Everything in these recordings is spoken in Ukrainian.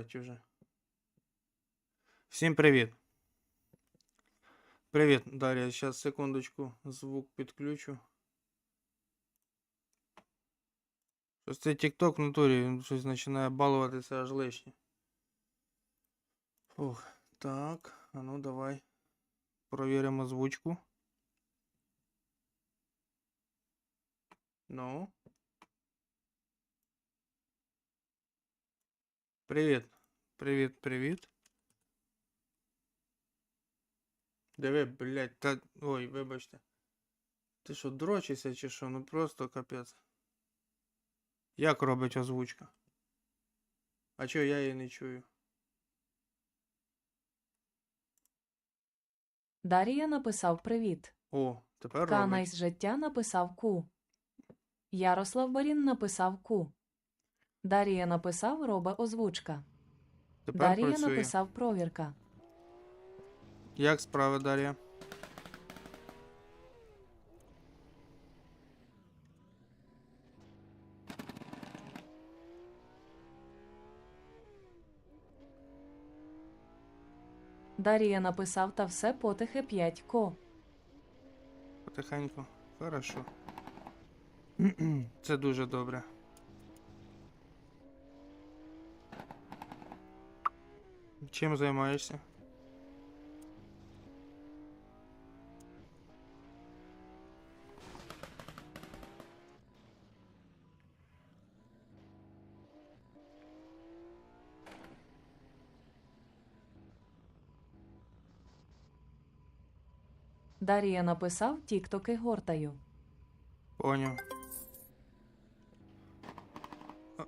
говорити вже. Всім привіт. Привіт, Дар'я. Зараз секундочку, звук підключу. Щось цей TikTok в натурі він щось починає балуватися аж лишнє. Фух, так, а ну давай. Провіримо звучку. Ну. Привіт. Привіт, привіт. Диви, блядь, та. Ой, вибачте. Ти що, дрочишся чи що? Ну просто капець. Як робить озвучка? А чого я її не чую? Дарія написав привіт. О, тепер Кана робить. із життя написав ку. Ярослав Барін написав ку. Дарія написав робе озвучка. Тепер Дарія працює. написав провірка. Як справи, Дар'я? Дарія написав та все потихи 5 ко. Потихеньку. Хорошо. Це дуже добре. Чим займаєшся? Дарія написав тіктоки гортаю. Поняв.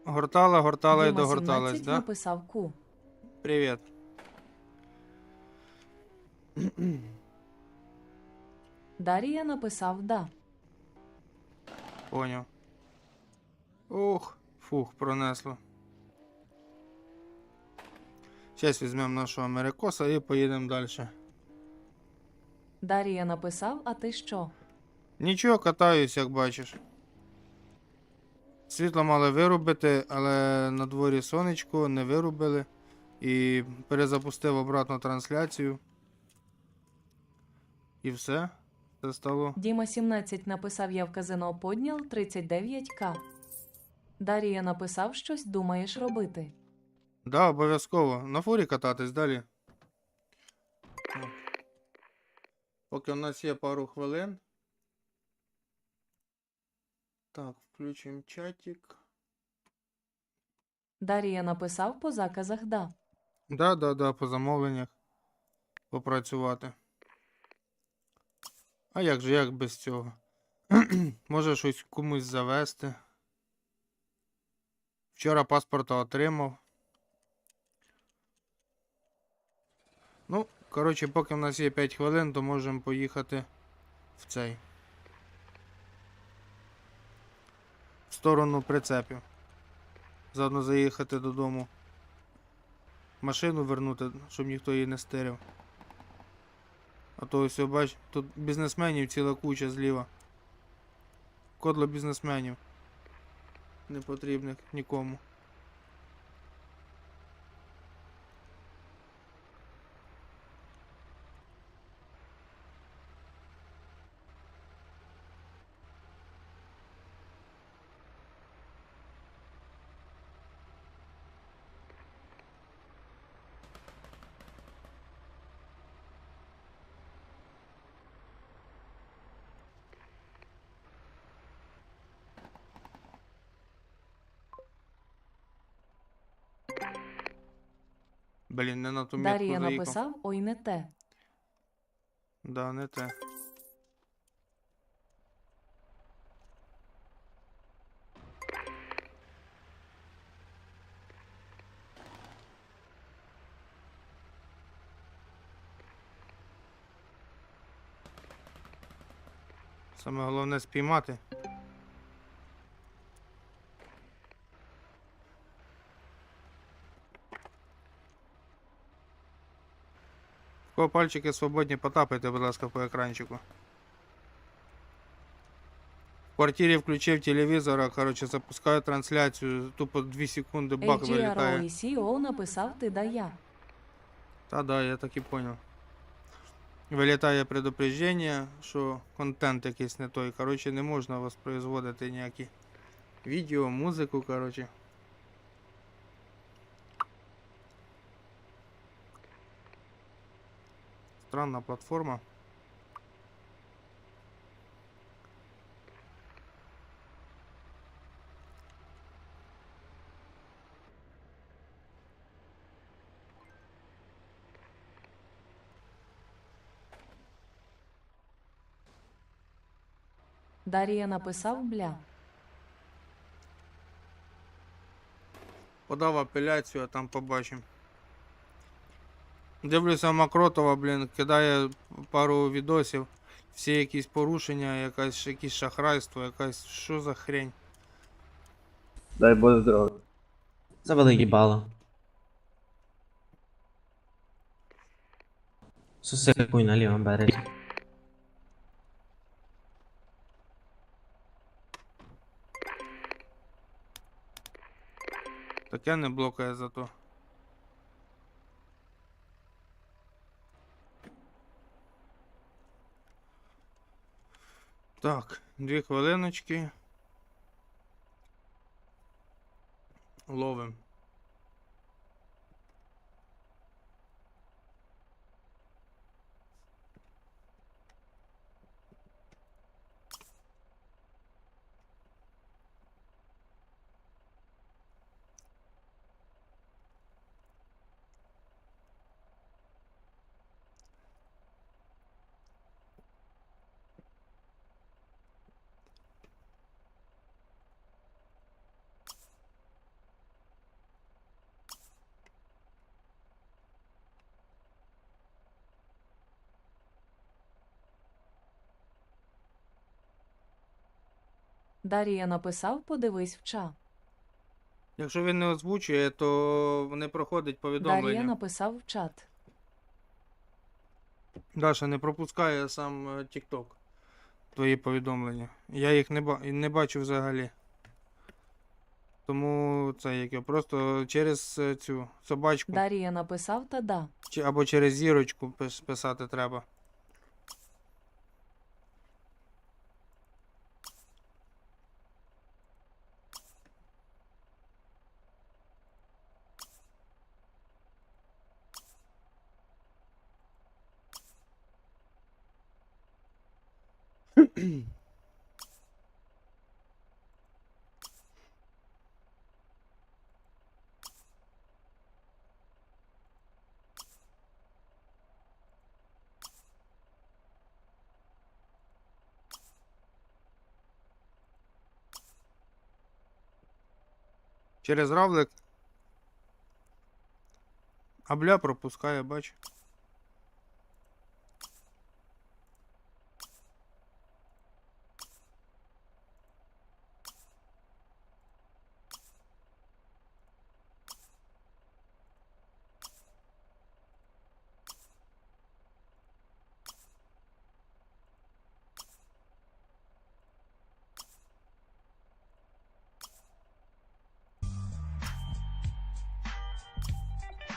Гортала, гортала і Діма догорталась, 17 да? написав ку. Привіт. Дарія написав да. Поняв. Ух, фух, пронесло. Зараз візьмемо нашого америкоса і поїдемо далі. Дарія написав, а ти що? Нічого, катаюсь, як бачиш. Світло мали вирубити, але на дворі сонечко не вирубили. І перезапустив обратно трансляцію. І все. Це стало. Діма 17 написав я в казино поднял 39к. Дарія написав щось думаєш робити. Да, обов'язково. На фурі кататись далі. Поки у нас є пару хвилин. Так, включимо чатик. Дарія написав по заказах да. Да, да, да, по замовленнях. Попрацювати. А як же, як без цього? Може щось комусь завести. Вчора паспорта отримав. Ну, коротше, поки в нас є 5 хвилин, то можемо поїхати в цей. В сторону прицепів. Заодно заїхати додому. Машину вернути, щоб ніхто її не стирив. А то ось бач, тут бізнесменів ціла куча зліва. Кодло бізнесменів. Не потрібних нікому. Блін, не на ту метку Дарія заїхав. написав ой не те. Да, не те. Саме головне спіймати. Кого пальчики свободні потапайте, будь ласка, по екранчику. В квартирі включив телевізора, коротше, запускаю трансляцію, тупо 2 секунди бак вилітає. AGROECO написав ти да я. Та да, я так і понял. Вилітає предупреждення, що контент якийсь не той. Коротше, не можна воспроизводити ніякі відео, музику, коротше. Странна платформа. Дар'я написав бля. Подав апеляцію, а там побачимо. Дивлюся, Макротова, блін, кидає пару відосів. Всі якісь порушення, якась, якісь шахрайство, якась. Що за хрень? Дай Боже здоров'я. Завели їбало. Сусикуй на лівому березі. Таке не блокає зато. Так, дві хвилиночки. Ловим. Дар'я написав подивись в ча. Якщо він не озвучує, то не проходить повідомлення. написав в чат. Даша не пропускає сам е, TikTok. Твої повідомлення. Я їх не, ба- не бачу взагалі. Тому це як я просто через е, цю собачку Дар'я написав та да. чи, або через зірочку пис- писати треба. Через равлик. А бля пропускає, бач.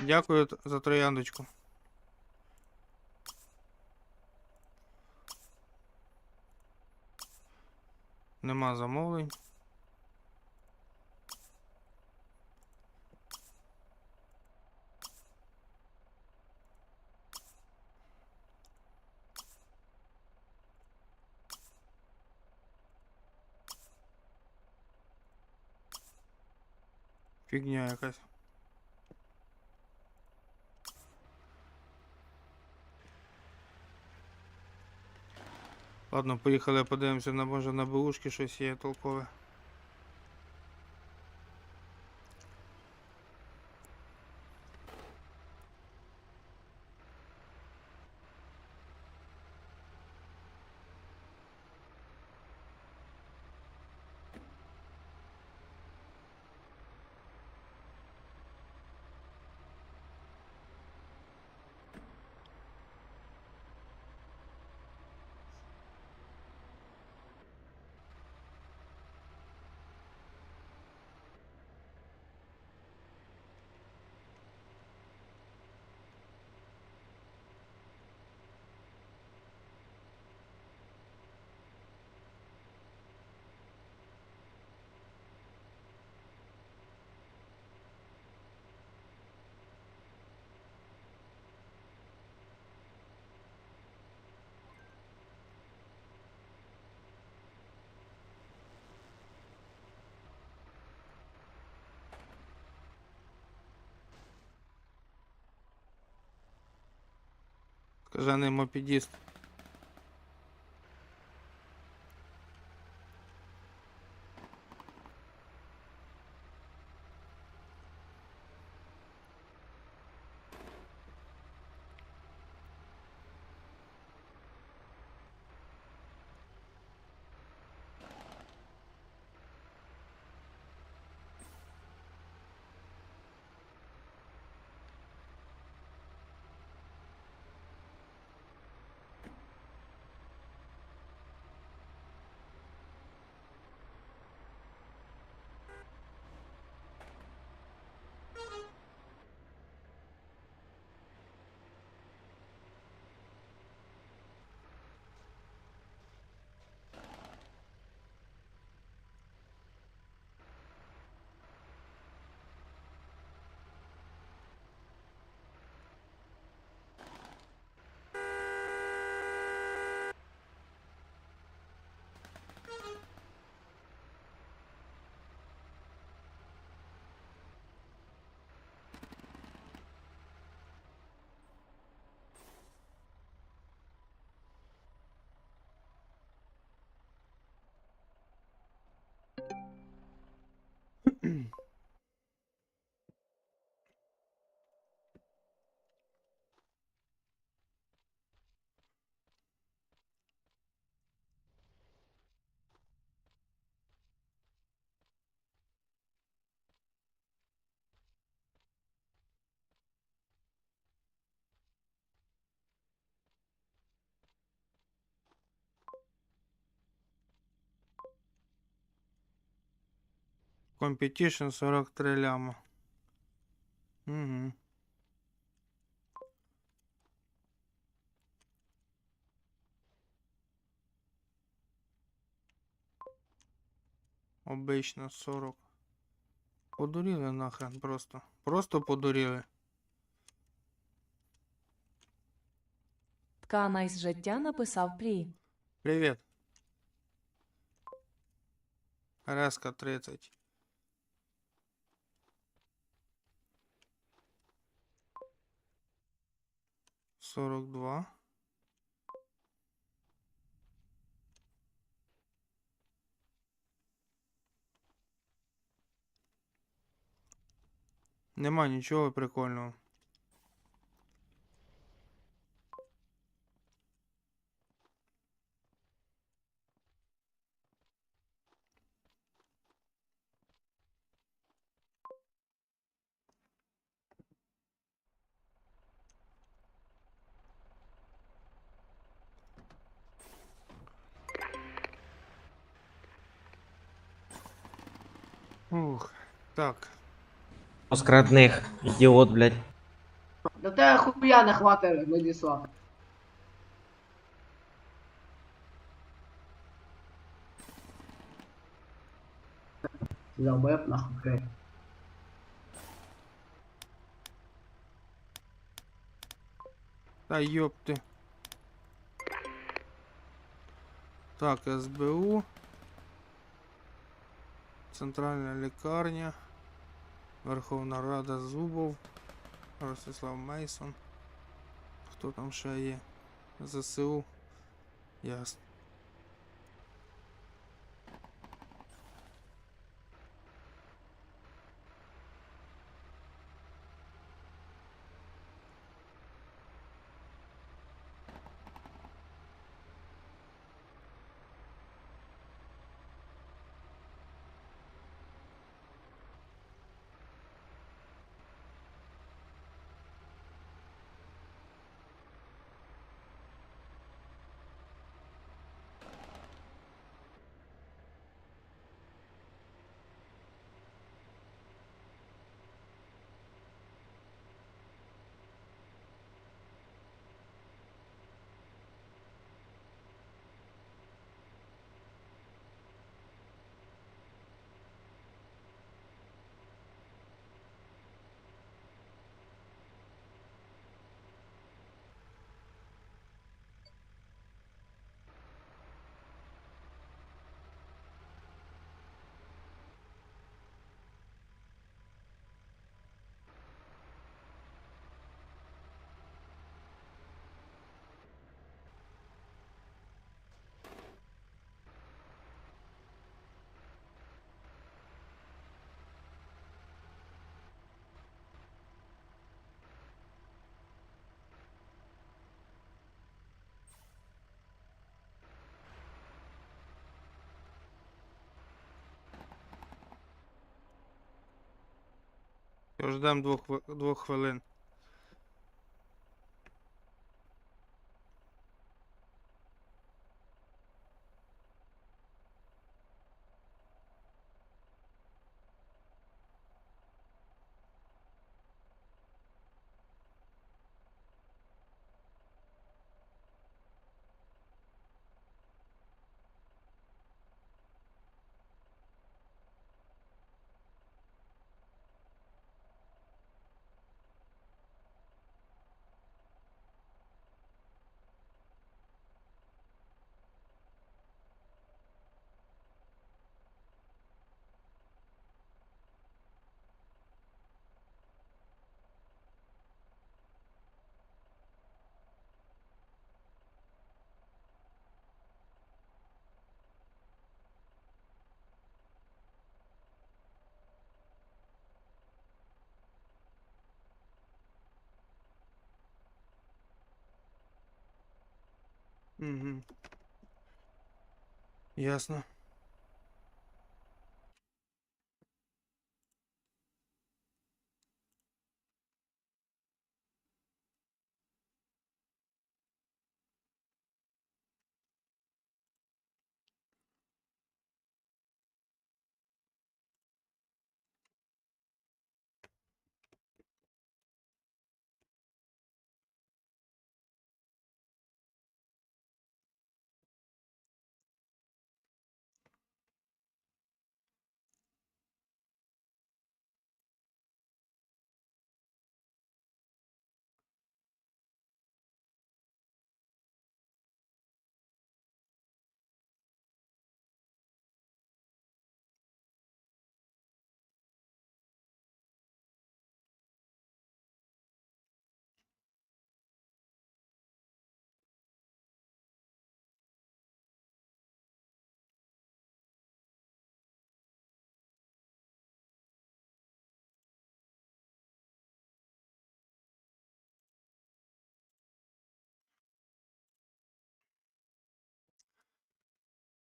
Дякую за трояндочку. Нема замовлень. Фігня якась. Ладно, поїхали подивимося, на може на бушки щось є толкове. Кажаний мопедіст. Mm-hmm. Competition 43 ляма. Угу. Обично 40. Подуріли нахрен просто. Просто подуріли. Ткана із життя написав Прі. Привет. Резка 30. Сорок два. Нема нічого прикольного. Ух, так. Оскрадних, ідіот, блядь. Да тебе хуя не хватить, Владислав. Забеп нахуй. край. Та йопти. Так, СБУ. Центральна лікарня. Верховна Рада Зубов. Ростислав Мейсон. Хто там ще є? ЗСУ. Ясно. Ждемо двох, двох хвилин. Угу. Ясно.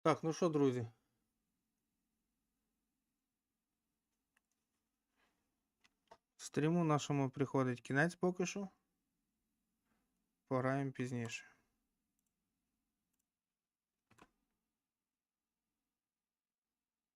Так, ну що, друзі? Стріму нашому приходить кінець поки що. Пограємо пізніше.